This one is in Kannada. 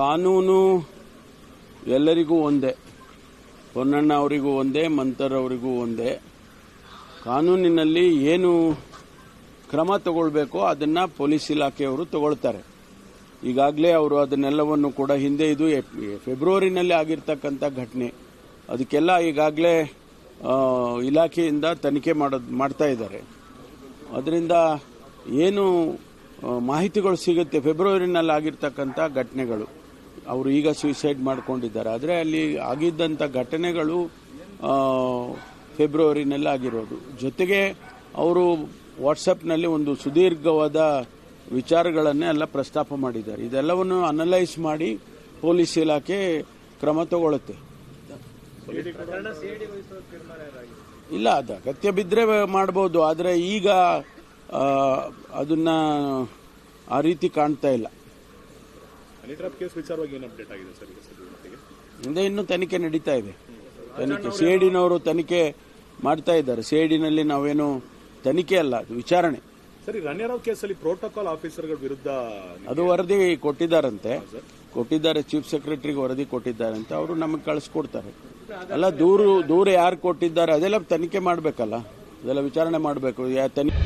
ಕಾನೂನು ಎಲ್ಲರಿಗೂ ಒಂದೇ. ಹೊನ್ನಣ್ಣ ಅವರಿಗೂ ಒಂದೇ ಮಂತರ್ ಅವರಿಗೂ ಒಂದೇ. ಕಾನೂನಿನಲ್ಲಿ ಏನು ಕ್ರಮ ತಗೊಳ್ಬೇಕೋ ಅದನ್ನ ಪೊಲೀಸ್ ಇಲಾಖೆಯವರು ತಗೊಳ್ತಾರೆ. ಈಗಾಗಲೇ ಅವರು ಅದನ್ನೆಲ್ಲವನ್ನು ಕೂಡ ಹಿಂದೆ ಇದು ಫೆಬ್ರವರಿನಲ್ಲಿ ಆಗಿರ್ತಕ್ಕಂಥ ಘಟನೆ. ಅದಕ್ಕೆಲ್ಲ ಈಗಾಗಲೇ ಇಲಾಖೆಯಿಂದ ತನಿಖೆ ಮಾಡೋದು ಮಾಡ್ತಾ ಇದ್ದಾರೆ. ಅದರಿಂದ ಏನು ಮಾಹಿತಿಗಳು ಸಿಗುತ್ತೆ. ಫೆಬ್ರವರಿನಲ್ಲಿ ಆಗಿರ್ತಕ್ಕಂಥ ಘಟನೆಗಳು. ಅವರು ಈಗ ಸೂಸೈಡ್ ಮಾಡ್ಕೊಂಡಿದ್ದಾರೆ. ಆದರೆ ಅಲ್ಲಿ ಆಗಿದ್ದಂಥ ಘಟನೆಗಳು ಫೆಬ್ರವರಿನಲ್ಲಿ ಆಗಿರೋದು. ಜೊತೆಗೆ ಅವರು ವಾಟ್ಸಪ್ನಲ್ಲಿ ಒಂದು ಸುದೀರ್ಘವಾದ ವಿಚಾರಗಳನ್ನೇ ಎಲ್ಲ ಪ್ರಸ್ತಾಪ ಮಾಡಿದ್ದಾರೆ. ಇದೆಲ್ಲವನ್ನು ಅನಲೈಸ್ ಮಾಡಿ ಪೊಲೀಸ್ ಇಲಾಖೆ ಕ್ರಮ ತಗೊಳ್ಳುತ್ತೆ ಇಲ್ಲ, ಅದು ಅಗತ್ಯ ಬಿದ್ದರೆ ಮಾಡ್ಬೋದು. ಆದರೆ ಈಗ ಅದನ್ನ ಆ ರೀತಿ ಕಾಣ್ತಾ ಇಲ್ಲ. ಹನಿ ಟ್ರಾಪ್ ಕೇಸ್ ವಿಚಾರವಾಗಿ ಏನು ಅಪ್ಡೇಟ್ ಆಗಿದೆ ಸರ್ ಈಗ ಮುಂದೆ ಇನ್ನೂ ತನಿಖೆ ನಡೀತಾ ಇದೆ. ತನಿಖೆ. ಸಿಐಡಿನವರು ತನಿಖೆ ಮಾಡ್ತಾ ಇದ್ದಾರೆ. ಸಿಐಡಿನಲ್ಲಿ ನಾವೇನು ತನಿಖೆ ಅಲ್ಲ ಅದು ವಿಚಾರಣೆ. ಸರಿ ರಣ್ಯರಾವ್ ಕೇಸಲ್ಲಿ ಪ್ರೋಟೋಕಾಲ್ ಆಫೀಸರ್ಗಳ ವಿರುದ್ಧ ಅದು ವರದಿ ಕೊಟ್ಟಿದ್ದಾರಂತೆ. ಕೊಟ್ಟಿದ್ದಾರೆ ಚೀಫ್ ಸೆಕ್ರೆಟರಿಗೆ ವರದಿ ಕೊಟ್ಟಿದ್ದಾರಂತೆ. ಅವರು ನಮಗೆ ಕಳಿಸ್ಕೊಡ್ತಾರೆ. ಅಲ್ಲ ದೂರು ದೂರ ಯಾರು ಕೊಟ್ಟಿದ್ದಾರೆ ಅದೆಲ್ಲ ತನಿಖೆ ಮಾಡಬೇಕಲ್ಲ. ಅದೆಲ್ಲ ವಿಚಾರಣೆ ಮಾಡಬೇಕು. ಯಾ ತನಿಖೆ